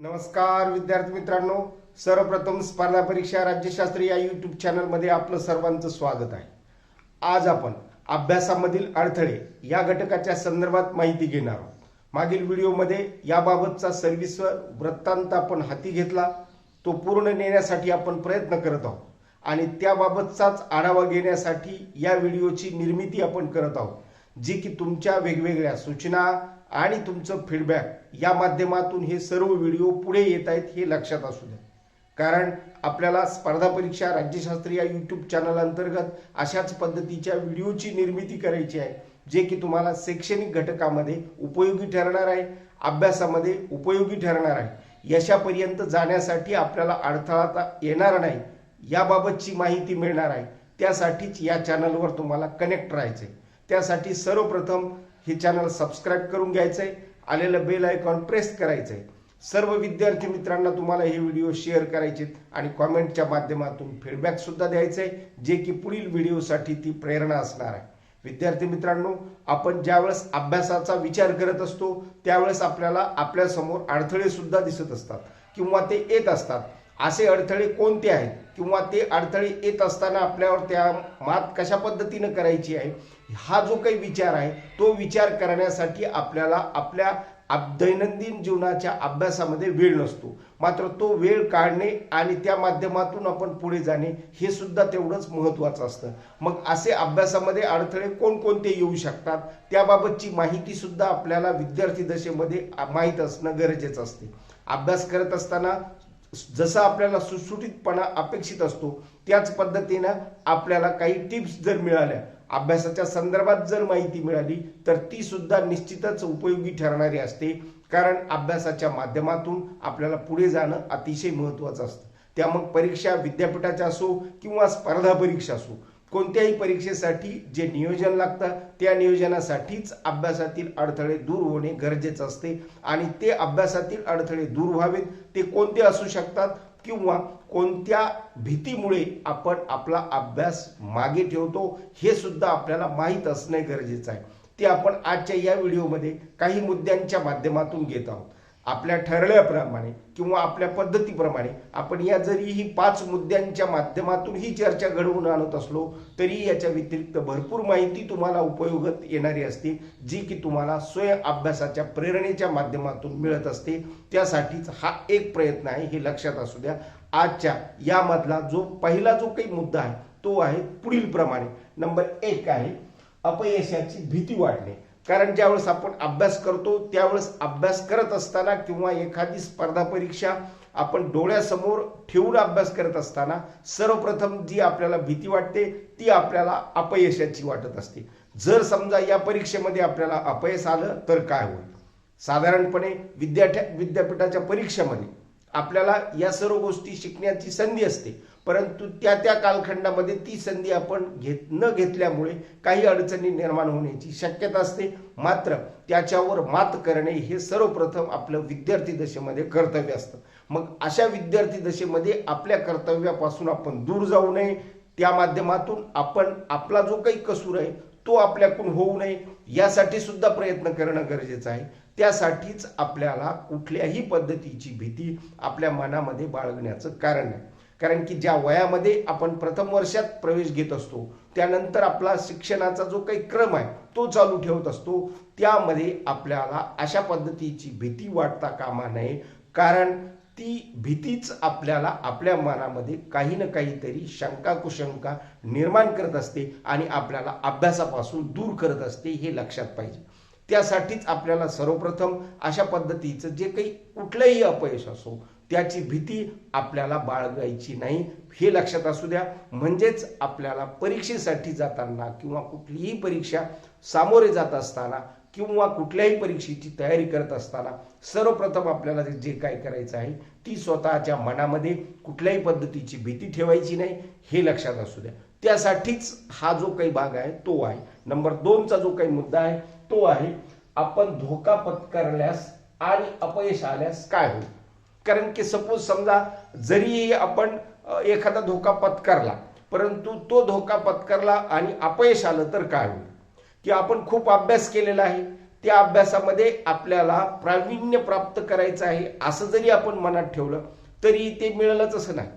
नमस्कार विद्यार्थी मित्रांनो. सर्वप्रथम स्पर्धा परीक्षा राज्यशास्त्री या यूट्यूब चॅनलमध्ये आपलं सर्वांचं स्वागत आहे. आज आपण अभ्यासामधील अडथळे या घटकाच्या संदर्भात माहिती घेणार आहोत. मागील व्हिडिओमध्ये याबाबतचा सर्व्हिसवर वृत्तांत आपण हाती घेतला. तो पूर्ण नेण्यासाठी आपण प्रयत्न करत आहोत. आणि त्याबाबतचाच आढावा घेण्यासाठी या व्हिडिओची निर्मिती आपण करत आहोत जी की तुमच्या वेगवेगळ्या सूचना आणि तुमचं फीडबॅक या माध्यमातून हे सर्व व्हिडिओ पुढे येत आहेत हे लक्षात असू द्या. कारण आपल्याला स्पर्धा परीक्षा राज्यशास्त्री या यूट्यूब चॅनल अंतर्गत अशाच पद्धतीच्या व्हिडिओची निर्मिती करायची आहे जे की तुम्हाला शैक्षणिक घटकामध्ये उपयोगी ठरणार आहे अभ्यासामध्ये उपयोगी ठरणार आहे. यशापर्यंत जाण्यासाठी आपल्याला अडथळा आता येणार नाही याबाबतची माहिती मिळणार आहे. त्यासाठीच या चॅनलवर तुम्हाला कनेक्ट राहायचं आहे त्यासाठी सर्वप्रथम हे चॅनल सबस्क्राईब करून घ्यायचं आहे आलेलं बेल आयकॉन प्रेस करायचं आहे सर्व विद्यार्थी मित्रांना तुम्हाला हे व्हिडिओ शेअर करायचे आणि कॉमेंटच्या माध्यमातून फीडबॅक सुद्धा द्यायचं आहे जे की पुढील व्हिडिओसाठी ती प्रेरणा असणार आहे. विद्यार्थी मित्रांनो आपण ज्यावेळेस अभ्यासाचा विचार करत असतो त्यावेळेस आपल्याला आपल्यासमोर अडथळे सुद्धा दिसत असतात किंवा ते येत असतात. असे अडथळे कोणते आहेत? किंवा ते अडथळे येत असताना आपल्यावर त्या मात कशा पद्धतीनं करायची आहे? हा जो काही विचार आहे तो विचार करण्यासाठी आपल्याला आपल्या दैनंदिन जीवनाच्या अभ्यासामध्ये वेळ नसतो. मात्र तो वेळ काढणे आणि त्या माध्यमातून आपण पुढे जाणे हे सुद्धा तेवढंच महत्त्वाचं असतं. मग असे अभ्यासामध्ये अडथळे कोणकोणते येऊ शकतात? त्याबाबतची माहिती सुद्धा आपल्याला विद्यार्थी दशेमध्ये माहीत असणं गरजेचं असते. अभ्यास करत असताना जसा आपल्याला सुटसुटीतपणा अपेक्षित असतो त्याच पद्धतीनं आपल्याला काही टिप्स जर मिळाल्या अभ्यासाच्या संदर्भात जर माहिती मिळाली तर ती सुद्धा निश्चितच उपयोगी ठरणारी असते. कारण अभ्यासाच्या माध्यमातून आपल्याला पुढे जाणं अतिशय महत्त्वाचं असतं. त्या मग परीक्षा विद्यापीठाच्या असो किंवा स्पर्धा परीक्षा असो कोणत्याही परीक्षेसाठी जे नियोजन लागतं त्या नियोजनासाठीच अभ्यासातील अडथळे दूर होणे गरजेचं असते. आणि ते अभ्यासातील अडथळे दूर व्हावेत ते कोणते असू शकतात किंवा कोणत्या भीतीमुळे आपण आपला अभ्यास मागे ठेवतो हे सुद्धा आपल्याला माहीत असणे गरजेचं आहे. ते आपण आजच्या या व्हिडिओमध्ये काही मुद्द्यांच्या माध्यमातून घेत आहोत. आपल्या ठरल्याप्रमाणे किंवा आपल्या पद्धतीप्रमाणे आपण या जरी ही पाच मुद्द्यांच्या माध्यमातून ही चर्चा घडवून आणत असलो तरी याच्या व्यतिरिक्त भरपूर माहिती तुम्हाला उपयोगात येणारी असते जी की तुम्हाला स्वयं अभ्यासाच्या प्रेरणेच्या माध्यमातून मिळत असते. त्यासाठीच हा एक प्रयत्न आहे हे लक्षात असू द्या. आजच्या यामधला जो पहिला जो काही मुद्दा आहे तो आहे पुढील प्रमाणे नंबर एक आहे अपयशाची भीती वाढणे कारण ज्यावेळेस आपण अभ्यास करतो त्यावेळेस अभ्यास करत असताना किंवा एखादी स्पर्धा परीक्षा आपण डोळ्यासमोर ठेवून अभ्यास करत असताना सर्वप्रथम जी आपल्याला भीती वाटते ती आपल्याला अपयशाची वाटत असते. जर समजा या परीक्षेमध्ये आपल्याला अपयश आलं तर काय होईल? साधारणपणे विद्यार्थ्या विद्यापीठाच्या परीक्षेमध्ये आपल्याला या सर्व गोष्टी शिकण्याची संधी असते. परंतु त्या त्या कालखंडामध्ये ती संधी आपण घेत न घेतल्यामुळे काही अडचणी निर्माण होण्याची शक्यता असते. मात्र त्याच्यावर मात करणे हे सर्वप्रथम आपलं विद्यार्थी दशेमध्ये कर्तव्य असतं. मग अशा विद्यार्थी दशेमध्ये आपल्या कर्तव्यापासून आपण दूर जाऊ नये. त्या माध्यमातून आपण आपला जो काही कसूर आहे तो आपल्याकडून होऊ नये. यासाठी सुद्धा प्रयत्न करणं गरजेचं आहे. त्यासाठीच आपल्याला कुठल्याही पद्धतीची भीती आपल्या मनामध्ये बाळगण्याचं कारण आहे कारण की ज्या वयामध्ये आपण प्रथम वर्षात प्रवेश घेत असतो त्यानंतर आपला शिक्षणाचा जो काही क्रम आहे तो चालू ठेवत असतो. त्यामध्ये आपल्याला अशा पद्धतीची भीती वाटता कामा नये. कारण ती भीतीच आपल्याला आपल्या मनामध्ये काही ना काहीतरी शंका कुशंका निर्माण करत असते आणि आपल्याला अभ्यासापासून दूर करत असते हे लक्षात पाहिजे. त्यासाठीच आपल्याला सर्वप्रथम अशा पद्धतीचं जे काही कुठलंही अपयश असो त्याची भीती आपल्याला बाळगायची नाही. हे लक्षात असू द्या. म्हणजेच आपल्याला परीक्षेसाठी जाताना किंवा कुठलीही परीक्षा सामोरे जात असताना किंवा कुठल्याही परीक्षेची तयारी करत असताना सर्वप्रथम आपल्याला जे काय करायचं आहे ती स्वतःच्या मनामध्ये कुठल्याही पद्धतीची भीती ठेवायची नाही. हे लक्षात असू द्या. त्यासाठीच हा जो काही भाग आहे तो आहे. नंबर दोनचा जो काही मुद्दा आहे तो आहे आपण धोका पत्करल्यास आणि अपयश आल्यास काय होईल? कारण की सपोज समजा जरी आपण एखादा धोका पत्करला परंतु तो धोका पत्करला आणि अपयश आलं तर काय होईल? की आपण खूप अभ्यास केलेला आहे त्या अभ्यासामध्ये आपल्याला प्रावीण्य प्राप्त करायचं आहे असं जरी आपण मनात ठेवलं तरी ते मिळेलच असं नाही.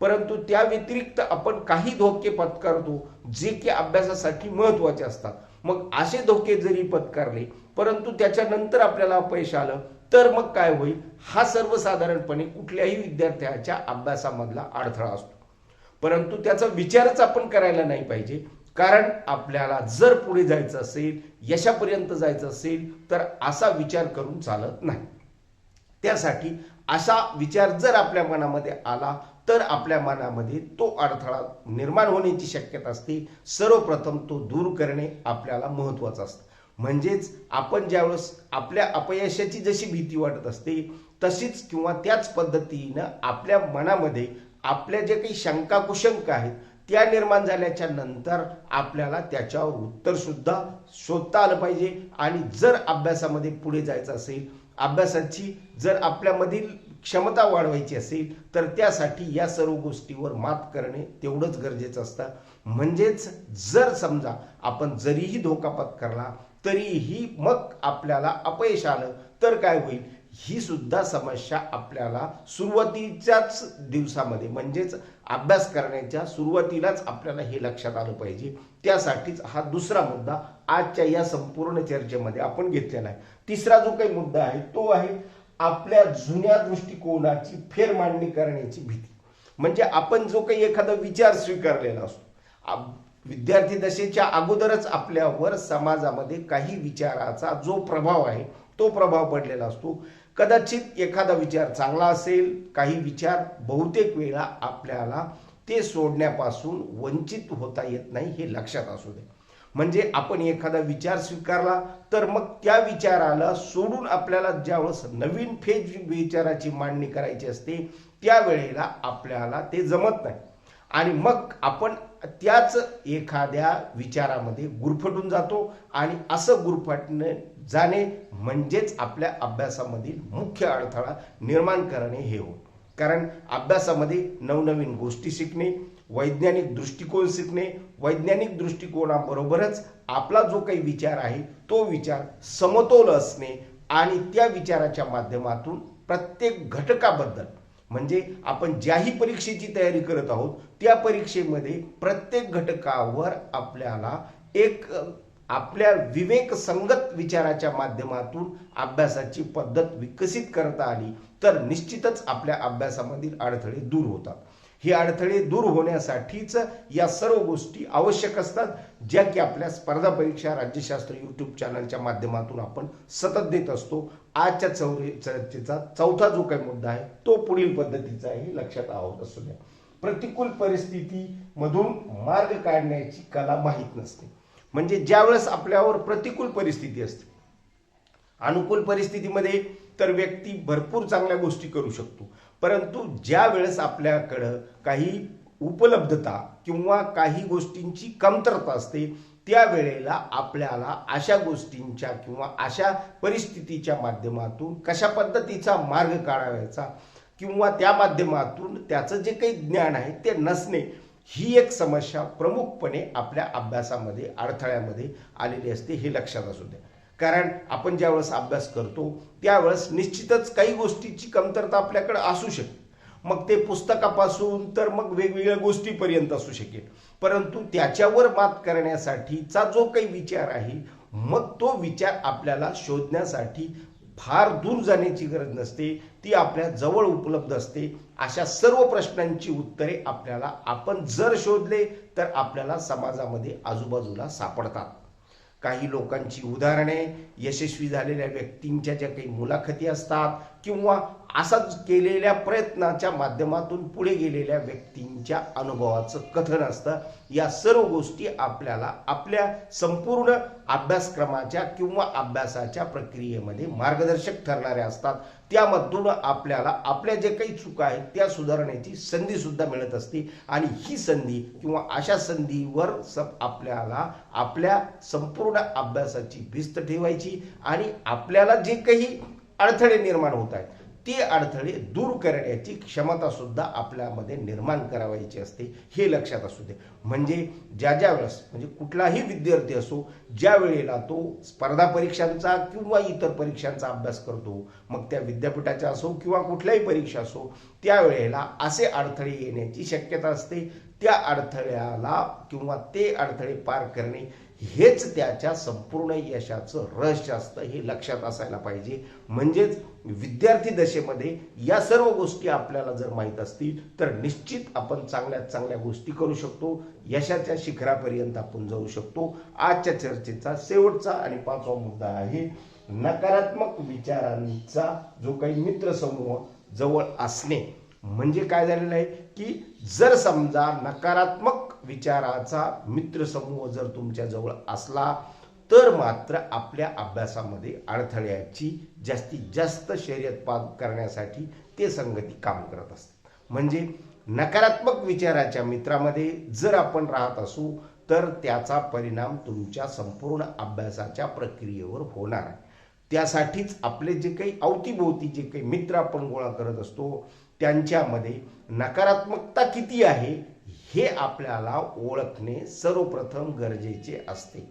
परंतु त्या व्यतिरिक्त आपण काही धोके पत्करतो जे की अभ्यासासाठी महत्त्वाचे असतात. मग असे धोके जरी पत्करले परंतु त्याच्यानंतर आपल्याला अपयश आलं तर मग काय होईल? हा सर्वसाधारणपणे कुठल्याही विद्यार्थ्याच्या अभ्यासामधला अडथळा असतो. परंतु त्याचा विचारच आपण करायला नाही पाहिजे. कारण आपल्याला जर पुढे जायचं असेल यशापर्यंत जायचं असेल तर असा विचार करून चालत नाही. त्यासाठी असा विचार जर आपल्या मनामध्ये आला तर आपल्या मनामध्ये तो अडथळा निर्माण होण्याची शक्यता असते. सर्वप्रथम तो दूर करणे आपल्याला महत्वाचं असतं. म्हणजेच आपण ज्यावेळेस आपल्या अपयशाची जशी भीती वाटत असते तशीच किंवा त्याच पद्धतीनं आपल्या मनामध्ये आपल्या जे काही शंका कुशंका आहेत त्या निर्माण झाल्याच्यानंतर आपल्याला त्याच्यावर उत्तरसुद्धा शोधता आलं पाहिजे. आणि जर अभ्यासामध्ये पुढे जायचं असेल अभ्यासाची जर आपल्यामधील क्षमता वाढवायची असेल तर त्यासाठी या सर्व गोष्टीवर मात करणे तेवढंच गरजेचं असतं. म्हणजेच जर समजा आपण जरीही धोका पत्करला तरीही मग आपल्याला अपयश आलं तर काय होईल? ही सुद्धा समस्या आपल्याला सुरुवातीच्याच दिवसामध्ये म्हणजेच अभ्यास करण्याच्या सुरुवातीलाच आपल्याला हे लक्षात आलं पाहिजे. त्यासाठीच हा दुसरा मुद्दा आजच्या या संपूर्ण चर्चेमध्ये आपण घेतलेला आहे. तिसरा जो काही मुद्दा आहे तो आहे आपल्या जुन्या दृष्टिकोनाची फेरमांडणी करण्याची भीती. म्हणजे आपण जो काही एखादा विचार स्वीकारलेला असतो विद्यार्थी दशेच्या अगोदरच आपल्यावर समाजामध्ये काही विचाराचा जो प्रभाव आहे तो प्रभाव पडलेला असतो. कदाचित एखादा विचार चांगला असेल काही विचार बहुतेक वेळा आपल्याला ते सोडण्यापासून वंचित होता येत नाही हे लक्षात असू दे. म्हणजे आपण एखादा विचार स्वीकारला तर मग त्या विचाराला सोडून आपल्याला ज्यावेळेस नवीन फेज विचाराची मांडणी करायची असते त्यावेळेला आपल्याला ते जमत नाही. आणि मग आपण त्याच एखाद्या विचारामध्ये गुरफटून जातो आणि असं गुरफटणे जाणे म्हणजेच आपल्या अभ्यासामधील मुख्य अडथळा निर्माण करणे हे हो कारण अभ्यासामध्ये नवनवीन गोष्टी शिकणे वैज्ञानिक दृष्टिकोन शिकणे वैज्ञानिक दृष्टिकोनाबरोबरच आपला जो काही विचार आहे तो विचार समतोल असणे आणि त्या विचाराच्या माध्यमातून प्रत्येक घटकाबद्दल म्हणजे आपण ज्याही परीक्षेची तयारी करत आहोत त्या परीक्षेमध्ये प्रत्येक घटकावर आपल्याला एक आपल्या विवेक संगत विचाराच्या माध्यमातून अभ्यासाची पद्धत विकसित करता आली तर निश्चितच आपल्या अभ्यासामधील अडथळे दूर होतात. ही अडथळे दूर होण्यासाठीच या सर्व गोष्टी आवश्यक असतात ज्या की आपल्या स्पर्धा परीक्षा राज्यशास्त्र यूट्यूब चॅनलच्या माध्यमातून आपण सतत देत असतो. आजच्या चौरे चर्चेचा चौथा जो काही मुद्दा आहे तो पुढील पद्धतीचा आहे लक्षात आवत असू द्या. प्रतिकूल परिस्थितीमधून मार्ग काढण्याची कला माहीत नसते. म्हणजे ज्यावेळेस आपल्यावर प्रतिकूल परिस्थिती असते अनुकूल परिस्थितीमध्ये तर व्यक्ती भरपूर चांगल्या गोष्टी करू शकतो. परंतु ज्या वेळेस आपल्याकडं काही उपलब्धता किंवा काही गोष्टींची कमतरता असते त्यावेळेला आपल्याला अशा गोष्टींच्या किंवा अशा परिस्थितीच्या माध्यमातून कशा पद्धतीचा मार्ग काढायचा किंवा त्या माध्यमातून त्याचं जे काही ज्ञान आहे ते नसणे ही एक समस्या प्रमुखपणे आपल्या अभ्यासामध्ये अडथळ्यामध्ये आलेली असते हे लक्षात असू द्या. कारण आपण ज्यावेळेस अभ्यास करतो त्यावेळेस निश्चितच काही गोष्टीची कमतरता आपल्याकडे असू शकते. मग ते पुस्तकापासून तर मग वेगवेगळ्या गोष्टीपर्यंत असू शकेल. परंतु त्याच्यावर मात करण्यासाठीचा जो काही विचार आहे मग तो विचार आपल्याला शोधण्यासाठी फार दूर जाण्याची गरज नसते. ती आपल्या जवळ उपलब्ध असते. अशा सर्व प्रश्नांची उत्तरे आपल्याला आपण जर शोधले तर आपल्याला समाजामध्ये आजूबाजूला सापडतात. काही लोकांची उदाहरणे यशस्वी झालेल्या व्यक्तींच्या ज्या काही मुलाखती असतात किंवा असाच केलेल्या प्रयत्नाच्या माध्यमातून पुढे गेलेल्या व्यक्तींच्या अनुभवाचं कथन असतं. या सर्व गोष्टी आपल्याला आपल्या संपूर्ण अभ्यासक्रमाच्या किंवा अभ्यासाच्या प्रक्रियेमध्ये मार्गदर्शक ठरणाऱ्या असतात. त्यामधून आपल्याला आपल्या जे काही चुका आहेत त्या सुधारण्याची संधी सुद्धा मिळत असते. आणि ही संधी किंवा अशा संधीवर स आपल्याला आपल्या संपूर्ण अभ्यासाची भिस्त ठेवायची आणि आपल्याला जे काही अडथळे निर्माण होत आहेत ते अडथळे दूर करण्याची क्षमता सुद्धा आपल्यामध्ये निर्माण करावायची असते हे लक्षात असू दे. म्हणजे ज्या ज्या वेळेस म्हणजे कुठलाही विद्यार्थी असो ज्या वेळेला तो स्पर्धा परीक्षांचा किंवा इतर परीक्षांचा अभ्यास करतो मग त्या विद्यापीठाच्या असो किंवा कुठल्याही परीक्षा असो त्यावेळेला असे अडथळे येण्याची शक्यता असते. त्या अडथळ्याला किंवा ते अडथळे पार करणे हेच त्याच्या संपूर्ण यशाचं रहस्य असतं हे लक्षात असायला पाहिजे. म्हणजेच विद्यार्थी दशेमध्ये या सर्व गोष्टी आपल्याला जर माहीत असतील तर निश्चित आपण चांगल्यात चांगल्या गोष्टी करू शकतो. यशाच्या शिखरापर्यंत आपण जाऊ शकतो. आजच्या चर्चेचा शेवटचा आणि पाचवा मुद्दा आहे नकारात्मक विचारांचा जो काही मित्रसमूह जवळ असणे. म्हणजे काय झालेलं आहे की जर समजा नकारात्मक विचाराचा मित्रसमूह जर तुमच्या जवळ असला तर मात्र आपल्या अभ्यासामध्ये अडथळ्याची जास्तीत जास्त शर्यत पार करण्यासाठी ते संगती काम करत असते. म्हणजे नकारात्मक विचाराच्या मित्रामध्ये जर आपण राहत असू तर त्याचा परिणाम तुमच्या संपूर्ण अभ्यासाच्या प्रक्रियेवर होणार आहे. त्यासाठीच आपले जे काही अवतीभोवती जे काही मित्र आपण गोळा करत असतो त्यांच्यामध्ये नकारात्मकता किती आहे हे आपल्याला ओळखणे सर्वप्रथम गरजेचे असते.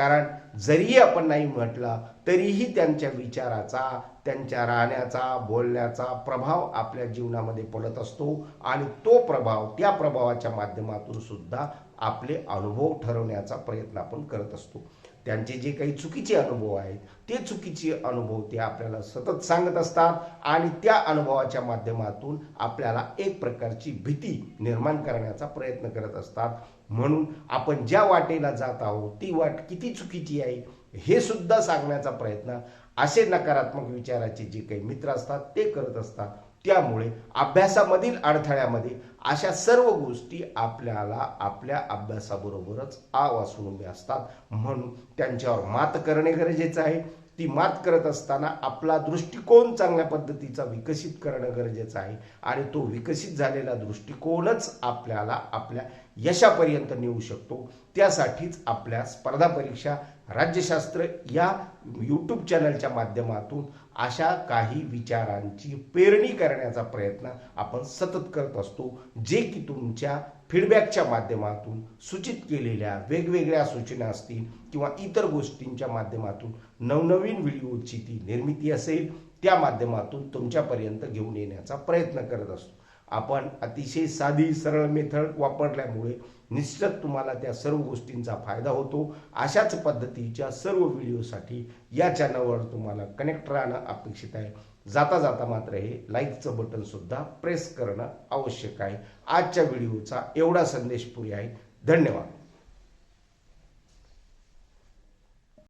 कारण जरी आपण नाही म्हटलं तरीही त्यांच्या विचाराचा त्यांच्या राहण्याचा बोलण्याचा प्रभाव आपल्या जीवनामध्ये पडत असतो आणि तो प्रभाव त्या प्रभावाच्या माध्यमातून सुद्धा आपले अनुभव ठरवण्याचा प्रयत्न आपण करत असतो. त्यांचे जे काही चुकीचे अनुभव आहेत ते चुकीचे अनुभव ते आपल्याला सतत सांगत असतात आणि त्या अनुभवाच्या माध्यमातून आपल्याला एक प्रकारची भीती निर्माण करण्याचा प्रयत्न करत असतात. म्हणून आपण ज्या वाटेला जात आहोत ती वाट किती चुकीची आहे हे सुद्धा सांगण्याचा प्रयत्न असे नकारात्मक विचाराचे जे काही मित्र असतात ते करत असतात. त्यामुळे अभ्यासामधील अडथळ्यामध्ये अशा सर्व गोष्टी आपल्याला आपल्या अभ्यासाबरोबरच आ वासून उभ्या असतात. म्हणून त्यांच्यावर मात करणे गरजेचं आहे. ती मात करत असताना आपला दृष्टिकोन चांगल्या पद्धतीचा विकसित करणं गरजेचं आहे आणि तो विकसित झालेला दृष्टिकोनच आपल्याला आपल्या यशापर्यंत नेऊ शकतो. त्यासाठीच आपल्या स्पर्धा परीक्षा राज्यशास्त्र या यूट्यूब चॅनलच्या माध्यमातून अशा काही विचारांची पेरणी करण्याचा प्रयत्न आपण सतत करत असतो जे की तुमच्या फीडबॅकच्या माध्यमातून सूचित केलेल्या वेगवेगळ्या सूचना असतील किंवा इतर गोष्टींच्या माध्यमातून नवनवीन व्हिडिओची ती निर्मिती असेल त्या माध्यमातून तुमच्यापर्यंत घेऊन येण्याचा प्रयत्न करत असतो. आपण अतिशय साधी सरळ मेथड वापरल्यामुळे निश्चित तुम्हाला त्या सर्व गोष्टींचा फायदा होतो. अशाच पद्धतीच्या सर्व व्हिडिओसाठी या चॅनलवर तुम्हाला कनेक्ट राहणं अपेक्षित आहे. जाता जाता मात्र हे लाईकचं बटन सुद्धा प्रेस करणं आवश्यक आहे. आजच्या व्हिडिओचा एवढा संदेश पुरे आहे. धन्यवाद.